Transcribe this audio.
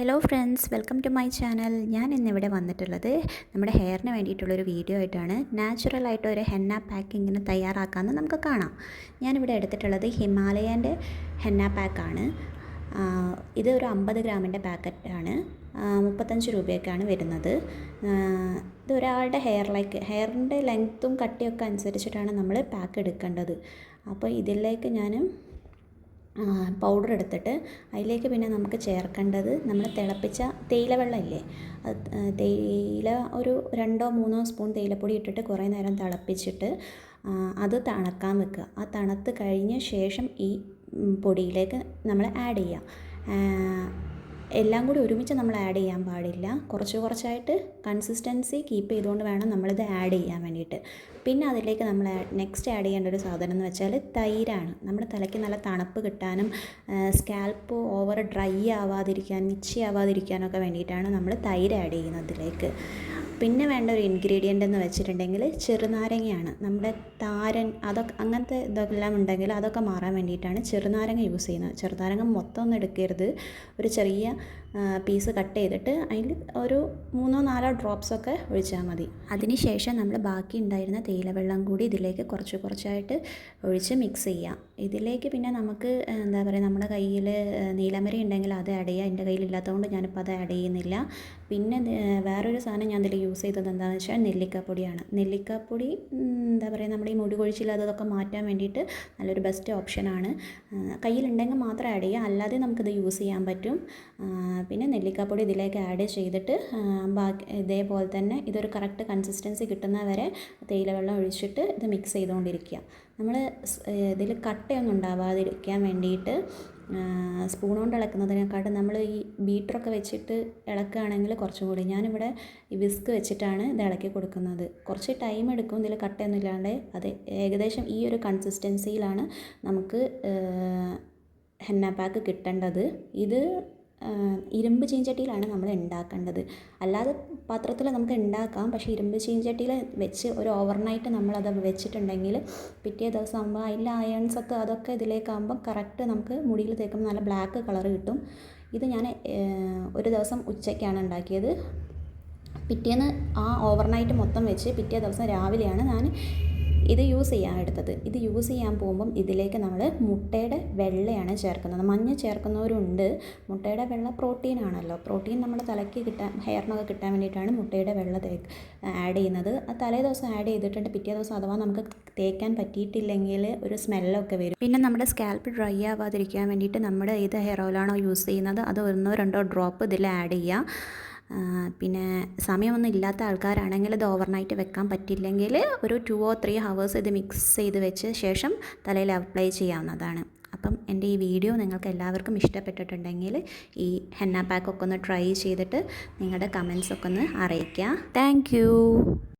Hello friends welcome to my channel ഞാൻ ഇന്നിവിടെ വന്നിട്ടുള്ളത് നമ്മുടെ ഹെയറിന് വേണ്ടിയിട്ടുള്ളൊരു വീഡിയോ ആയിട്ടാണ്. നാച്ചുറലായിട്ട് ഒരു ഹെന്ന പാക്ക് ഇങ്ങനെ തയ്യാറാക്കാമെന്ന് നമുക്ക് കാണാം. ഞാനിവിടെ എടുത്തിട്ടുള്ളത് ഹിമാലയന്റെ ഹെന്ന പാക്കാണ് ഇത് ഒരു അമ്പത് ഗ്രാമിന്റെ പാക്കറ്റാണ് മുപ്പത്തഞ്ച് രൂപയൊക്കെയാണ് വരുന്നത്. ഇത് ഒരാളുടെ ഹെയർ ലൈക്ക് ഹെയറിന്റെ ലെങ്ത്തും കട്ടിയൊക്കെ അനുസരിച്ചിട്ടാണ് നമ്മൾ പാക്ക് എടുക്കേണ്ടത്. അപ്പോൾ ഇതിലേക്ക് ഞാൻ പൗഡർ എടുത്തിട്ട് അതിലേക്ക് പിന്നെ നമുക്ക് ചേർക്കേണ്ടത് നമ്മൾ തിളപ്പിച്ച തേയില വെള്ളം ഇല്ലേ തേയില ഒരു രണ്ടോ മൂന്നോ സ്പൂൺ തേയിലപ്പൊടി ഇട്ടിട്ട് കുറേ നേരം തിളപ്പിച്ചിട്ട് അത് തണുക്കാൻ വെക്കുക. ആ തണുത്ത് കഴിഞ്ഞ ശേഷം ഈ പൊടിയിലേക്ക് നമ്മൾ ആഡ് ചെയ്യുക. എല്ലാം കൂടി ഒരുമിച്ച് നമ്മൾ ആഡ് ചെയ്യാൻ പാടില്ല. കുറച്ച് കുറച്ചായിട്ട് കൺസിസ്റ്റൻസി കീപ്പ് ചെയ്തുകൊണ്ട് വേണം നമ്മളിത് ആഡ് ചെയ്യാൻ വേണ്ടിയിട്ട്. പിന്നെ അതിലേക്ക് നമ്മൾ നെക്സ്റ്റ് ആഡ് ചെയ്യേണ്ട ഒരു സാധനം എന്ന് വെച്ചാൽ തൈരാണ്. നമ്മുടെ തലയ്ക്ക് നല്ല തണുപ്പ് കിട്ടാനും സ്കാൽപ്പ് ഓവർ ഡ്രൈ ആവാതിരിക്കാൻ മിച്ചി ആവാതിരിക്കാനൊക്കെ വേണ്ടിയിട്ടാണ് നമ്മൾ തൈര് ആഡ് ചെയ്യുന്നത് ഇതിലേക്ക്. പിന്നെ വേണ്ട ഒരു ഇൻഗ്രീഡിയന്റ് എന്ന് വെച്ചിട്ടുണ്ടെങ്കിൽ ചെറുനാരങ്ങയാണ്. നമ്മുടെ താരൻ അതൊക്കെ അങ്ങനത്തെ ഇതെല്ലാം ഉണ്ടെങ്കിൽ അതൊക്കെ മാറാൻ വേണ്ടിയിട്ടാണ് ചെറുനാരങ്ങ യൂസ് ചെയ്യുന്നത്. ചെറുനാരങ്ങ മൊത്തം ഒന്നും എടുക്കരുത്. ഒരു ചെറിയ പീസ് കട്ട് ചെയ്തിട്ട് അതിൽ ഒരു മൂന്നോ നാലോ ഡ്രോപ്സ് ഒക്കെ ഒഴിച്ചാൽ മതി. അതിനുശേഷം നമ്മൾ ബാക്കി ഉണ്ടായിരുന്ന തേയിലവെള്ളം കൂടി ഇതിലേക്ക് കുറച്ച് കുറച്ചായിട്ട് ഒഴിച്ച് മിക്സ് ചെയ്യാം. ഇതിലേക്ക് പിന്നെ നമുക്ക് എന്താ പറയുക നമ്മുടെ കയ്യിൽ നീലമരി ഉണ്ടെങ്കിൽ അത് ആഡ് ചെയ്യാം എന്റെ കയ്യിലില്ലാത്തതുകൊണ്ട് ഞാനിപ്പോൾ അത് ആഡ് ചെയ്യുന്നില്ല. പിന്നെ വേറൊരു സാധനം ഞാൻ ഇതിൽ യൂസ് ചെയ്തത് എന്താണെന്ന് വെച്ചാൽ നെല്ലിക്കാപ്പൊടിയാണ്. നെല്ലിക്കാപ്പൊടി എന്താ പറയുക നമ്മുടെ ഈ മുടി കൊഴിച്ചിൽ അതൊക്കെ മാറ്റാൻ വേണ്ടിയിട്ട് നല്ലൊരു ബെസ്റ്റ് ഓപ്ഷനാണ് കയ്യിലുണ്ടെങ്കിൽ മാത്രം ആഡ് ചെയ്യുക അല്ലാതെ നമുക്കിത് യൂസ് ചെയ്യാൻ പറ്റും. പിന്നെ നെല്ലിക്കാപ്പൊടി ഇതിലേക്ക് ആഡ് ചെയ്തിട്ട് ബാക്കി ഇതേപോലെ തന്നെ ഇതൊരു കറക്റ്റ് കൺസിസ്റ്റൻസി കിട്ടുന്ന വരെ തേയില വെള്ളം ഒഴിച്ചിട്ട് ഇത് മിക്സ് ചെയ്തുകൊണ്ടിരിക്കുക. നമ്മൾ ഇതിൽ കട്ടയൊന്നും ഉണ്ടാവാതിരിക്കാൻ വേണ്ടിയിട്ട് സ്പൂൺ കൊണ്ട് ഇളക്കുന്നതിനെക്കാട്ടും നമ്മൾ ഈ ബീറ്ററൊക്കെ വെച്ചിട്ട് ഇളക്കുകയാണെങ്കിൽ കുറച്ചും കൂടി ഞാനിവിടെ ഈ വിസ്ക് വെച്ചിട്ടാണ് ഇത് ഇളക്കി കൊടുക്കുന്നത്. കുറച്ച് ടൈം എടുക്കും ഇതിൽ കട്ടയൊന്നും ഇല്ലാണ്ട്. അത് ഏകദേശം ഈ ഒരു കൺസിസ്റ്റൻസിയിലാണ് നമുക്ക് ഹെന്ന പാക്ക് കിട്ടേണ്ടത്. ഇത് ഇരുമ്പ് ചീഞ്ചട്ടിയിലാണ് നമ്മൾ ഉണ്ടാക്കേണ്ടത്. അല്ലാതെ പാത്രത്തിൽ നമുക്ക് ഉണ്ടാക്കാം പക്ഷേ ഇരുമ്പ് ചീഞ്ചട്ടിയിൽ വെച്ച് ഒരു ഓവർനൈറ്റ് നമ്മളത് വെച്ചിട്ടുണ്ടെങ്കിൽ പിറ്റേ ദിവസം ആകുമ്പോൾ അതിലെ അയൺസൊക്കെ അതൊക്കെ ഇതിലേക്കാകുമ്പോൾ കറക്റ്റ് നമുക്ക് മുടിയിൽ തേക്കുമ്പോൾ നല്ല ബ്ലാക്ക് കളർ കിട്ടും. ഇത് ഞാൻ ഒരു ദിവസം ഉച്ചയ്ക്കാണ് ഉണ്ടാക്കിയത്. പിറ്റേന്ന് ആ ഓവർനൈറ്റ് മൊത്തം വെച്ച് പിറ്റേ ദിവസം രാവിലെയാണ് ഞാൻ ഇത് യൂസ് ചെയ്യാൻ എടുത്തത്. ഇത് യൂസ് ചെയ്യാൻ പോകുമ്പം ഇതിലേക്ക് നമ്മൾ മുട്ടയുടെ വെള്ളയാണ് ചേർക്കുന്നത്. മഞ്ഞ ചേർക്കുന്നവരുണ്ട്. മുട്ടയുടെ വെള്ള പ്രോട്ടീൻ ആണല്ലോ. പ്രോട്ടീൻ നമ്മുടെ തലയ്ക്ക് കിട്ടാൻ ഹെയറിനൊക്കെ കിട്ടാൻ വേണ്ടിയിട്ടാണ് മുട്ടയുടെ വെള്ള ആഡ് ചെയ്യുന്നത്. തലേ ദിവസം ആഡ് ചെയ്തിട്ടുണ്ട്. പിറ്റേ ദിവസം അഥവാ നമുക്ക് തേക്കാൻ പറ്റിയിട്ടില്ലെങ്കിൽ ഒരു സ്മെല്ലൊക്കെ വരും. പിന്നെ നമ്മുടെ സ്കാൽപ്പ് ഡ്രൈ ആവാതിരിക്കാൻ വേണ്ടിയിട്ട് നമ്മുടെ ഏത് ഹെയർ ഓയിലാണോ യൂസ് ചെയ്യുന്നത്? അത് ഒന്നോ രണ്ടോ ഡ്രോപ്പ് ഇതിൽ ആഡ് ചെയ്യുക പിന്നെ സമയമൊന്നും ഇല്ലാത്ത ആൾക്കാരാണെങ്കിൽ ഇത് ഓവർനൈറ്റ് വെക്കാൻ പറ്റില്ലെങ്കിൽ ഒരു ടു ഓർ ത്രീ ഹവേഴ്സ് ഇത് മിക്സ് ചെയ്ത് വെച്ച് ശേഷം തലയിൽ അപ്ലൈ ചെയ്യാവുന്നതാണ്. അപ്പം എന്റെ ഈ വീഡിയോ നിങ്ങൾക്ക് എല്ലാവർക്കും ഇഷ്ടപ്പെട്ടിട്ടുണ്ടെങ്കിൽ ഈ ഹെന്ന പാക്കൊക്കെ ഒന്ന് ട്രൈ ചെയ്തിട്ട് നിങ്ങളുടെ കമൻസൊക്കെ ഒന്ന് അറിയിക്കുക. താങ്ക്